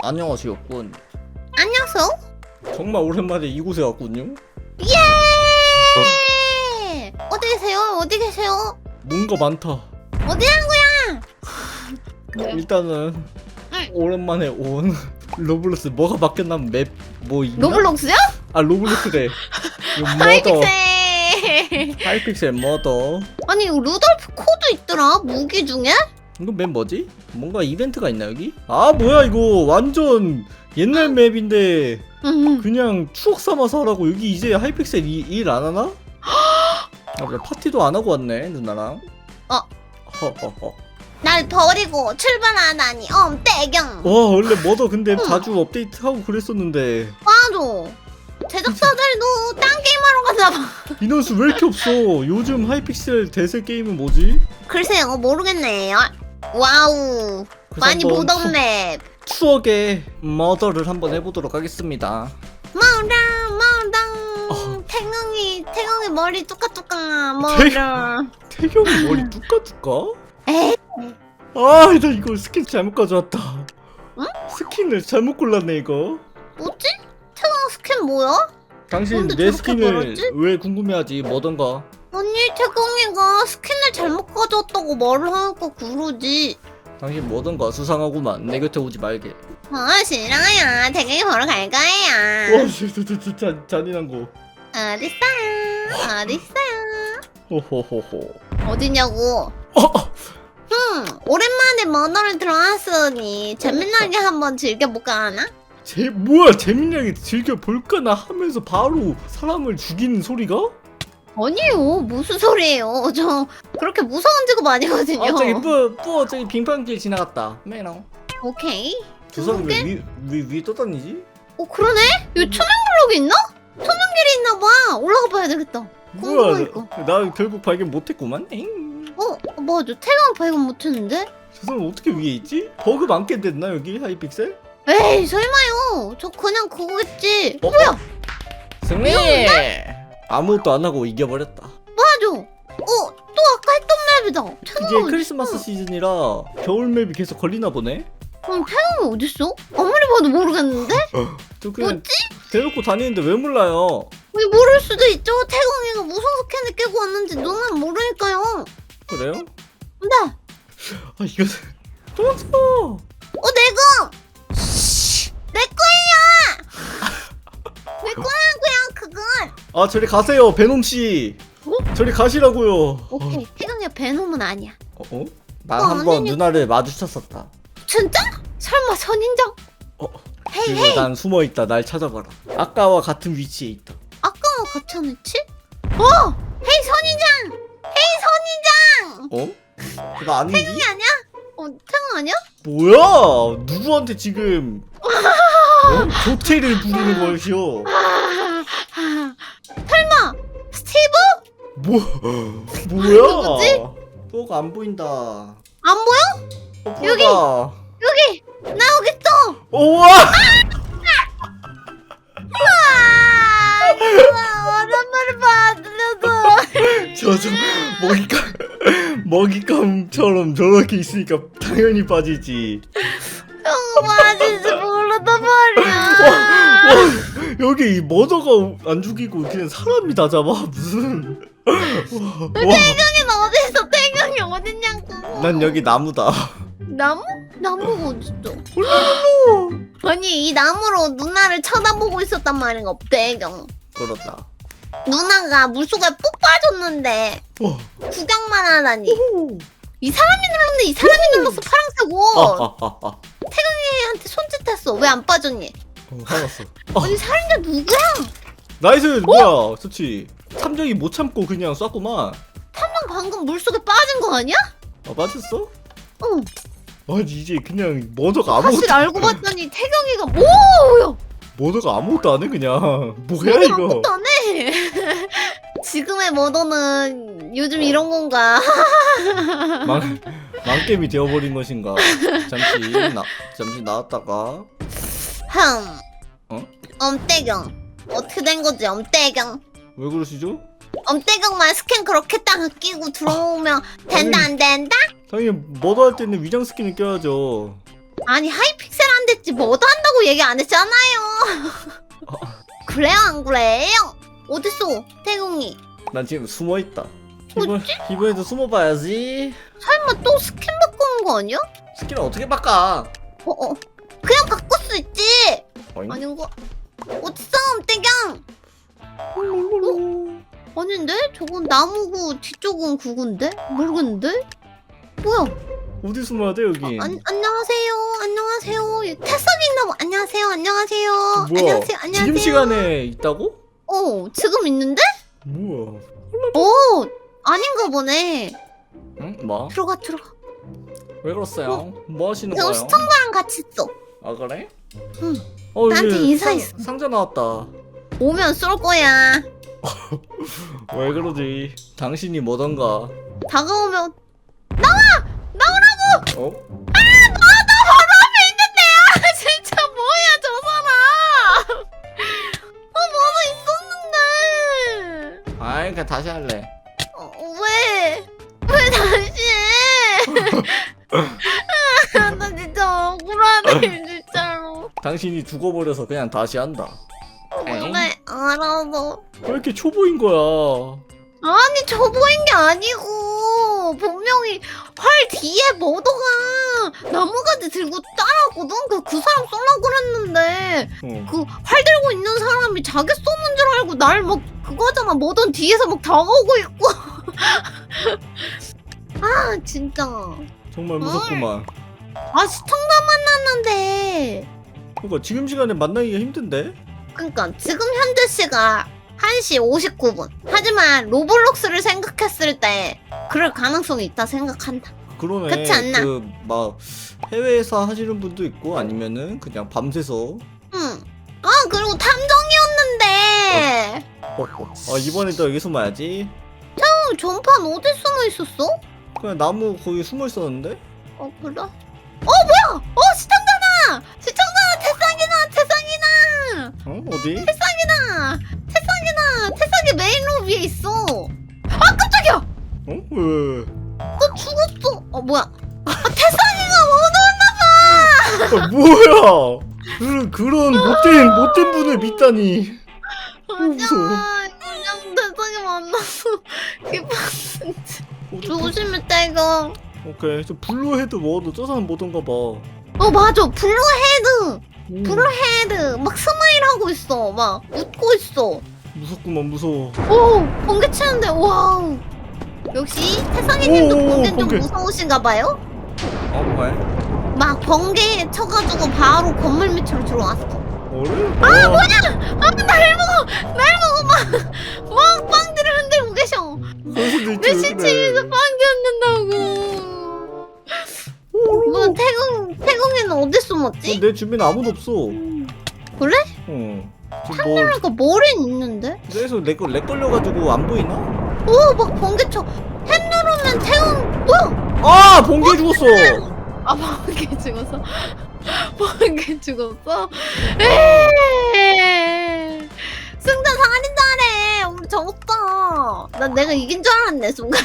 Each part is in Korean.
안녕하세요 군 안녕하세요. 정말 오랜만에 이곳에 왔군요 예! 어디 계세요? 어디 계세요? 뭔가 많다 어디란 거야? 일단은 응. 오랜만에 온 로블록스 뭐가 바뀌었나면 맵뭐 있나? 로블록스요? 아 로블록스래 머더 하이픽셀. 하이픽셀 머더 아니 루돌프 코드 있더라 무기 중에? 이거 맵 뭐지? 뭔가 이벤트가 있나 여기? 아 뭐야 이거 완전 옛날 맵인데 응. 그냥 추억 삼아서 하라고 여기 이제 하이픽셀 일 안 하나? 아, 나 파티도 안 하고 왔네 누나랑 어. 허허허 날 버리고 출발하다니 엄대경. 와 원래 뭐더 근데 응. 자주 업데이트하고 그랬었는데 맞아. 제작자들도 딴 게임하러 가나 봐. 인원수 왜 이렇게 없어 요즘 하이픽셀 대세 게임은 뭐지? 글쎄요 모르겠네요. 와우. 그래서 많이 한번 맵. 추, 추억의 머더를 한번 해보도록 하겠습니다 마당 마당. 어. 태경이 태경이 머리 뚜까뚜까 마당. 태경이 머리 뚜까뚜까? 에이. 아, 나 이거 스킨 잘못 가져왔다. 응? 스킨을 잘못 골랐네 이거. 뭐지? 태경 스킨 뭐야? 당신 내 저렇게 스킨을 말하지? 왜 궁금해하지? 뭐던가? 언니 태경이가 스킨을 잘못 가져왔다고 말을 하니까 그러지. 당신 뭐던가 수상하구만. 내 곁에 오지 말게. 아 싫어요. 태경이 보러 갈 거예요. 와, 진짜 진짜 진짜 잔인한 거. 어딨어요? 어딨어요? 호호호호. 어디냐고. 어, 어. 흠, 오랜만에 머너를 들어왔으니 재미나게 한번 즐겨볼까 하나? 제 뭐야 재민이하게 즐겨 볼까나 하면서 바로 사람을 죽이는 소리가? 아니요, 무슨 소리예요? 저 그렇게 무서운 직업 아니거든요. 아 저기 뿌, 뿌 저기 빙판길 지나갔다. 메롱. 오케이. 저 사람? 왜위위위 떠다니지? 어 그러네? 여기 투명 블록이 있나? 투명 길이 있나 봐. 올라가 봐야 되겠다. 뭐야? 궁금하니까. 나, 나 결국 발견 못했구만. 엥. 어 맞아. 태강 발견 못했는데? 저 사람 어떻게 위에 있지? 버그 많게 됐나 여기 하이픽셀? 에이 설마요. 저 그냥 그거겠지. 어? 뭐야? 승리! 아무것도 안 하고 이겨버렸다. 맞아. 어 또 아까 했던 맵이다. 이제 크리스마스? 시즌이라 겨울 맵이 계속 걸리나 보네. 그럼 태강이 어딨어? 아무리 봐도 모르겠는데? 저 그냥 뭐지? 대놓고 다니는데 왜 몰라요? 왜 모를 수도 있죠. 태광이가 무슨 스캔을 깨고 왔는지 누나는 모르니까요. 그래요? 근데 아 이거 도망쳐. 어 내가 내 거야. 내 그건. 아 저리 가세요 베놈 씨. 어? 저리 가시라고요. 오케이 태광이가 베놈은 아니야. 어? 어? 난 어, 한번 아니니. 누나를 마주쳤었다. 진짜? 설마 선인장? 어? 헤이 그리고 헤이. 난 숨어 있다. 날 찾아봐라. 아까와 같은 위치에 있다. 아까와 같이 안 했지? 어 헤이 선인장. 헤이 선인장. 어? 나 아니지? 태광이 아니야? 어 태광 아니야? 뭐야? 누구한테 지금 어? 조퇴를 부리는 것이오? 뭐 뭐야? 누구지? 뽀가 안 보인다. 안 보여? 어, 여기! 뽀가. 여기 나 여기 있어. 우와! 아, 좋아. 오랜만에 봐들려서 저저 먹잇감 먹잇감처럼 저렇게 있으니까 당연히 빠지지. 형 맞을지 몰랐단 말이야. 와, 여기 이 머더가 안 죽이고 그냥 사람이 다 잡아 무슨? 태경이는 어디 있어? 태경이 어딨냐고. 난 여기 나무다. 나무? 나무가 어딨어? 아니 이 나무로 누나를 쳐다보고 있었단 말인가 태경. 그렇다. 누나가 물속에 푹 빠졌는데 와, 구경만 하다니. 오. 이 사람이 눌렀는데 이 사람이 눌렀어 파랑색 옷. 아, 아, 아, 아. 태경이한테 손짓했어. 왜 안 빠졌니? 어, 화났어. 아니 살인자 누구야? 나이스 뭐야? 좋지. 탐정이 못 참고 그냥 쐈구만. 형 방금 물속에 빠진 거 아니야? 아 맞았어? 응. 아니 이제 그냥 머더가 아무것도 사실 알고 봤더니 태경이가 뭐야? 머더가 아무것도 안 해 그냥 뭐야 이거 아무것도 안 해. 지금의 머더는 요즘 이런 건가? 망 망겜이 되어버린 것인가 잠시 나 잠시 나왔다가 흠. 어? 엄태경. 어떻게 된 거지, 엄태경? 왜 그러시죠? 엄태경만 스캔 그렇게 딱 끼고 들어오면 된다, 안 된다? 당연히 머더 할 때는 위장 스킨을 껴야죠 아니, 하이픽셀 안 됐지. 뭐도 한다고 얘기 안 했잖아요. 그래요 안 그래요? 어딨어 태궁이? 난 지금 숨어 있다. 이번 이번에도 숨어봐야지. 설마 또 스킨 바꾸는 거 아니야? 스킬을 어떻게 바꿔? 어 어. 그냥 바꿀 수 있지. 어잉? 아닌가? 어딨어 땡경? 아닌데? 저건 나무고 뒤쪽은 구구인데? 모르겠는데? 뭐야? 어디 숨어야 돼 여기? 안, 안녕하세요. 안녕하세요. 태석이 있나봐. 안녕하세요. 안녕하세요. 뭐야? 안녕하세요. 안녕하세요. 지금 시간에 있다고? 어, 지금 있는데? 뭐야? 어, 아닌가 보네. 응? 뭐? 들어가, 들어가. 왜 그랬어요? 뭐 하시는 저 거예요? 시청자랑 같이 있어. 아 그래? 응. 어, 나한테 여기 인사했어. 상, 상자 나왔다. 오면 쏠 거야. 왜 그러지? 당신이 뭐던가? 다가오면 어? 아, 진짜 뭐야 저 사람. 아, 뭐가 있었는데. 아이 그냥 다시 할래. 어, 왜? 왜 다시 해? 아, 나 진짜 억울하네 진짜로. 당신이 죽어버려서 그냥 다시 한다. 에잉? 그래 알아서. 왜 이렇게 초보인 거야? 아니 저 보인 게 아니고 분명히 활 뒤에 머더가 나무가지 들고 따라왔거든. 그, 그 사람 쏠라 그랬는데 어. 그 활 들고 있는 사람이 자기 쏘는 줄 알고 날 막 그거잖아 머던 뒤에서 막 다가오고 있고. 아 진짜. 정말 무섭구만. 아 시청자 만났는데 그러니까 지금 시간에 만나기가 힘든데? 그러니까 지금 현재 시가 1시 59분 하지만 로블록스를 생각했을 때 그럴 가능성이 있다 생각한다 그러네. 그렇지 않나? 그막 해외에서 하시는 분도 있고 아니면은 그냥 밤새서 응. 아 그리고 탐정이었는데 어 이번에 또 여기 숨어야지. 어, 전판 어디 숨어 있었어? 그냥 나무 거기 숨어 있었는데? 어 그래? 어 뭐야? 어 시청 어 어디? 태상이다 태상이다 태상이 메인 로비에 있어 아 깜짝이야 어? 왜? 너 죽었어 어 뭐야 아 태상이가 못 아, 뭐야? 그런 그런 못된 못된 분을 믿다니. 무서워. 아니야 그냥 태상이 만나서 기뻤는데 조심해 태경 오케이. 저 블루 헤드 뭐도 저 사람 뭐던가 봐. 어 맞아 블루헤드 오, 블루헤드 막 스마일 하고 있어 막 웃고 있어 무섭구만 무서워. 오 번개 치는데 와우 역시 태상이님도 오, 번개 좀 번개. 무서우신가 봐요? 어 왜? 막 번개 쳐가지고 바로 건물 밑으로 들어왔어 어래? 아 뭐야? 아날 먹어 날 먹어 막막 빵들을 흔들고 계셔 수도 있지. 내 그래. 빵 어디 숨었지? 어, 내 주변에 아무도 없어. 그래? 어. 지금 뭐 그러니까 머리는 있는데? 그래서 렉, 렉 걸려가지고 안 보이나? 오 막 번개 쳐햄 누르면 태국 뭐야? 아 번개 죽었어. 아 번개 죽었어? 번개 죽었어? 에이 승자 살인자래 우리 난 내가 이긴 줄 알았네 순간.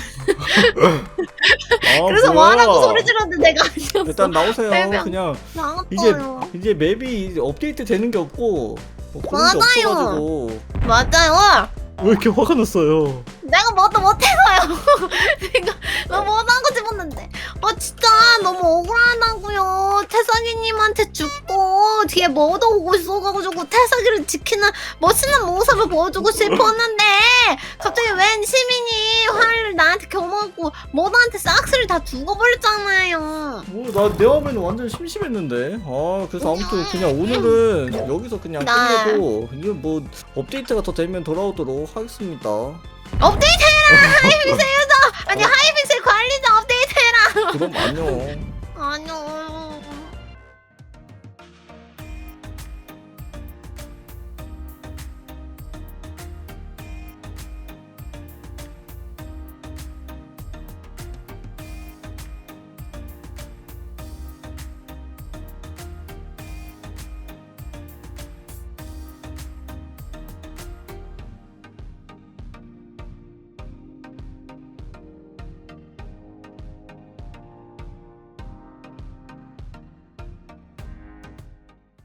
아, 그래서 뭐야. 뭐하라고 소리 질렀는데 내가 아니었어. 일단 나오세요. 그냥 나갔어요. 이제 이제 맵이 이제 업데이트 되는 게 없고 뭐 그런 게 맞아요. 없어가지고. 맞아요. 왜 이렇게 화가 났어요? 내가 뭐도 못해서요. 내가 너무 못한 거 집었는데. 아 진짜 너무 억울하다고요. 태석이님한테 죽고 뒤에 뭐도 오고 있어가지고 태석이를 지키는 멋있는 모습을 보여주고 싶었는데 갑자기 웬 시민이 화를 나한테 겨먹고 모두한테 싹스를 다 죽어버렸잖아요. 뭐나내 마음에는 완전 심심했는데. 아 그래서 아무튼 그냥 오늘은 여기서 그냥 나- 끝내고 이거 뭐 업데이트가 더 되면 돌아오도록 하겠습니다. 업데이트 해라! 하이빅스 유저 아니 하이빅스 관리자 업데이트 해라 그럼 안녕. 아니요